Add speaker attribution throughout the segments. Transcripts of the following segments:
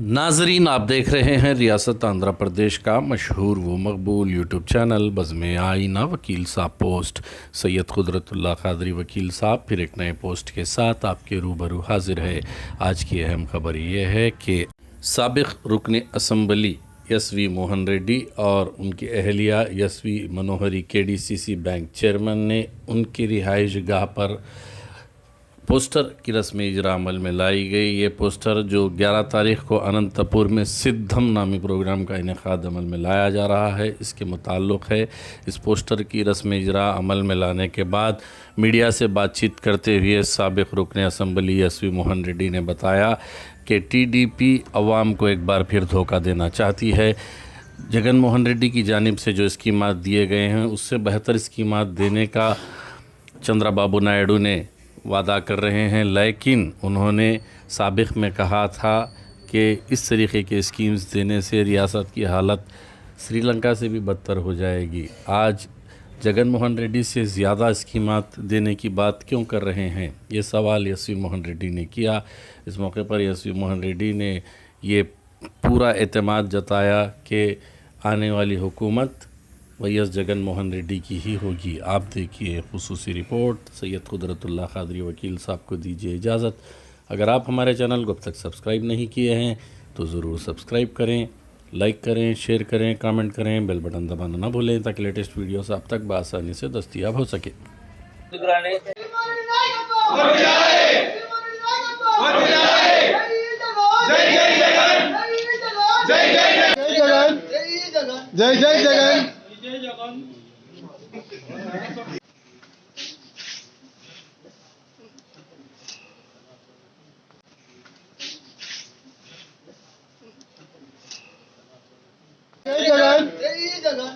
Speaker 1: ناظرین، آپ دیکھ رہے ہیں ریاست آندھرا پردیش کا مشہور و مقبول یوٹیوب چینل، بزم آئینہ، وکیل صاحب پوسٹ۔ سید قدرت اللہ قادری، وکیل صاحب، پھر ایک نئے پوسٹ کے ساتھ آپ کے روبرو حاضر ہے آج کی اہم خبر یہ ہے کہ سابق رکن اسمبلی یسوی موہن ریڈی اور ان کی اہلیہ یسوی منوہری کے ڈی سی سی بینک چیئرمین نے ان کی رہائش گاہ پر پوسٹر کی رسم اجرا عمل میں لائی گئی۔ یہ پوسٹر جو گیارہ تاریخ کو اننت تپور میں سدھم نامی پروگرام کا انعقاد عمل میں لایا جا رہا ہے، اس کے متعلق ہے۔ اس پوسٹر کی رسم اجرا عمل میں لانے کے بعد میڈیا سے بات چیت کرتے ہوئے سابق رکن اسمبلی یسوی موہن ریڈی نے بتایا کہ ٹی ڈی پی عوام کو ایک بار پھر دھوکہ دینا چاہتی ہے۔ جگن موہن ریڈی کی جانب سے جو اسکیمات دیے گئے ہیں، اس سے بہتر اسکیمات دینے کا چندرا بابو نائیڈو نے وعدہ کر رہے ہیں، لیکن انہوں نے سابق میں کہا تھا کہ اس طریقے کے اسکیمز دینے سے ریاست کی حالت سری لنکا سے بھی بدتر ہو جائے گی۔ آج جگن موہن ریڈی سے زیادہ اسکیمات دینے کی بات کیوں کر رہے ہیں؟ یہ سوال یسوی موہن ریڈی نے کیا۔ اس موقع پر یسوی موہن ریڈی نے یہ پورا اعتماد جتایا کہ آنے والی حکومت وی ایس جگن موہن ریڈی کی ہی ہوگی آپ دیکھیے خصوصی رپورٹ سید قدرت اللہ قادری وکیل صاحب کو دیجیے اجازت اگر آپ ہمارے چینل کو اب تک سبسکرائب نہیں کیے ہیں تو ضرور سبسکرائب کریں لائک کریں شیئر کریں کامنٹ کریں بیل بٹن
Speaker 2: دبانا
Speaker 3: نہ بھولیں تاکہ لیٹسٹ ویڈیوز آپ تک بآسانی سے دستیاب ہو سکے جے جے جگن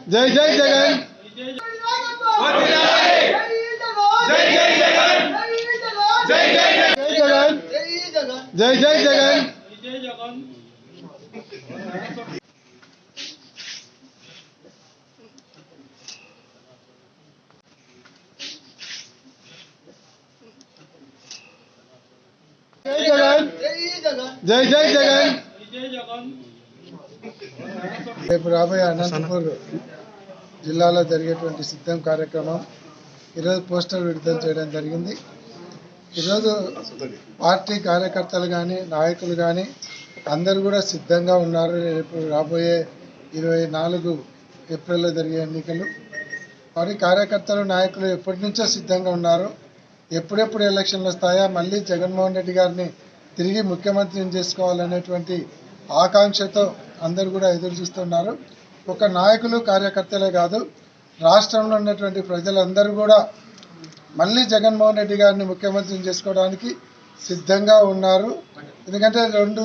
Speaker 3: جی جی جگہ جی جی جگہ جی جی جگہ జిల్లాలో జరిగేటువంటి సిద్ధం కార్యక్రమం ఈరోజు పోస్టర్ విడుదల చేయడం జరిగింది. ఈరోజు పార్టీ కార్యకర్తలు కానీ నాయకులు కానీ అందరూ కూడా సిద్ధంగా ఉన్నారు. రేపు రాబోయే ఇరవై నాలుగు ఏప్రిల్లో జరిగే ఎన్నికలు. మరి కార్యకర్తలు నాయకులు ఎప్పటి నుంచో సిద్ధంగా ఉన్నారు. ఎప్పుడెప్పుడు ఎలక్షన్లు వస్తాయా? మళ్ళీ జగన్మోహన్ రెడ్డి గారిని తిరిగి ముఖ్యమంత్రిని చేసుకోవాలనేటువంటి ఆకాంక్షతో అందరూ కూడా ఎదురు చూస్తున్నారు. ఒక నాయకులు కార్యకర్తలే కాదు రాష్ట్రంలో ఉన్నటువంటి ప్రజలందరూ కూడా మళ్ళీ జగన్మోహన్ రెడ్డి గారిని ముఖ్యమంత్రిని చేసుకోవడానికి సిద్ధంగా ఉన్నారు. ఎందుకంటే రెండు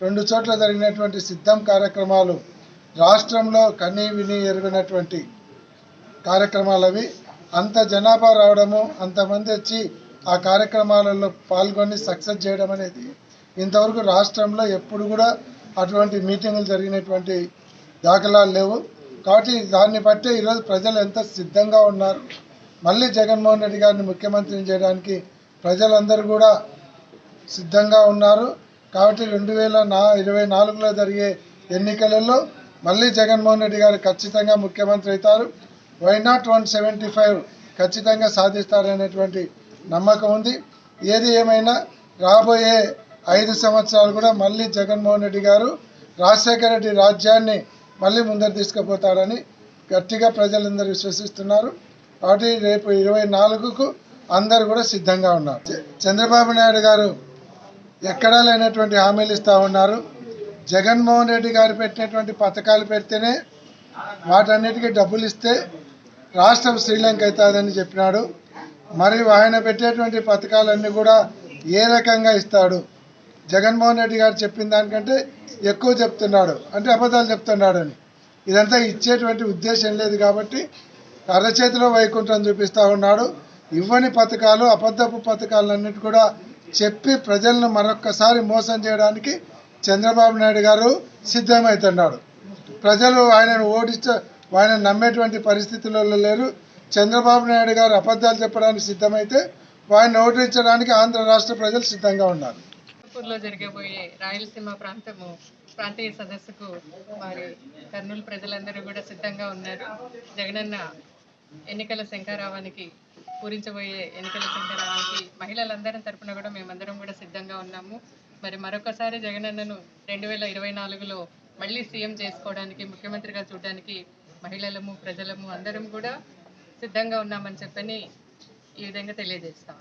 Speaker 3: రెండు చోట్ల జరిగినటువంటి సిద్ధం కార్యక్రమాలు రాష్ట్రంలో కనీ విని ఎరుగినటువంటి కార్యక్రమాలు అవి. అంత జనాభా రావడము అంతమంది వచ్చి ఆ కార్యక్రమాలలో పాల్గొని సక్సెస్ చేయడం అనేది ఇంతవరకు రాష్ట్రంలో ఎప్పుడు కూడా అటువంటి మీటింగులు జరిగినటువంటి దాఖలాలు లేవు. కాబట్టి దాన్ని బట్టే ఈరోజు ప్రజలు ఎంత సిద్ధంగా ఉన్నారు. మళ్ళీ జగన్మోహన్ రెడ్డి గారిని ముఖ్యమంత్రిని చేయడానికి ప్రజలందరూ కూడా సిద్ధంగా ఉన్నారు. కాబట్టి రెండు వేల నా ఇరవై నాలుగులో జరిగే ఎన్నికలలో మళ్ళీ జగన్మోహన్ రెడ్డి గారు ఖచ్చితంగా ముఖ్యమంత్రి అవుతారు. Why not one seventy five ఖచ్చితంగా సాధిస్తారనేటువంటి నమ్మకం ఉంది. ఏది ఏమైనా రాబోయే ఐదు సంవత్సరాలు కూడా మళ్ళీ జగన్మోహన్ రెడ్డి గారు రాజశేఖర రెడ్డి రాజ్యాన్ని మళ్ళీ ముందరు తీసుకుపోతారని గట్టిగా ప్రజలందరూ విశ్వసిస్తున్నారు. కాబట్టి రేపు ఇరవై నాలుగుకు అందరు కూడా సిద్ధంగా ఉన్నారు. చంద్రబాబు నాయుడు గారు ఎక్కడా లేనటువంటి హామీలు ఇస్తూ ఉన్నారు. జగన్మోహన్ రెడ్డి గారు పెట్టినటువంటి పథకాలు పెడితేనే వాటన్నిటికీ డబ్బులు ఇస్తే రాష్ట్రం శ్రీలంక అవుతుందని చెప్పినాడు. మరి ఆయన పెట్టేటువంటి పథకాలన్నీ కూడా ఏ రకంగా ఇస్తాడు? జగన్మోహన్ రెడ్డి గారు చెప్పిన దానికంటే ఎక్కువ చెప్తున్నాడు. అంటే అబద్ధాలు చెప్తున్నాడు అని ఇదంతా ఇచ్చేటువంటి ఉద్దేశం లేదు కాబట్టి అరచేతిలో వైకుంఠం చూపిస్తూ ఉన్నాడు. ఇవ్వని పథకాలు అబద్ధపు పథకాలన్నిటి కూడా చెప్పి ప్రజలను మరొక్కసారి మోసం చేయడానికి చంద్రబాబు నాయుడు గారు సిద్ధమవుతున్నాడు. ప్రజలు ఆయనను ఓడించ ఆయన నమ్మేటువంటి పరిస్థితులలో లేరు. చంద్రబాబు నాయుడు గారు అబద్ధాలు చెప్పడానికి సిద్ధమైతే ఆయన ఓడించడానికి ఆంధ్ర రాష్ట్ర ప్రజలు సిద్ధంగా ఉన్నారు.
Speaker 2: అనంతపూర్లో జరగబోయే రాయలసీమ ప్రాంతము ప్రాంతీయ సదస్సుకు మరి కర్నూలు ప్రజలందరూ కూడా సిద్ధంగా ఉన్నారు. జగనన్న ఎన్నికల శంఖారావానికి పూరించబోయే ఎన్నికల శంఖారావానికి మహిళలందరం తరపున కూడా మేమందరం కూడా సిద్ధంగా ఉన్నాము. మరి మరొకసారి జగనన్నను రెండు వేల ఇరవై నాలుగులో మళ్ళీ సీఎం చేసుకోవడానికి ముఖ్యమంత్రిగా చూడడానికి మహిళలము ప్రజలము అందరం కూడా సిద్ధంగా ఉన్నామని చెప్పని ఈ విధంగా తెలియజేస్తాం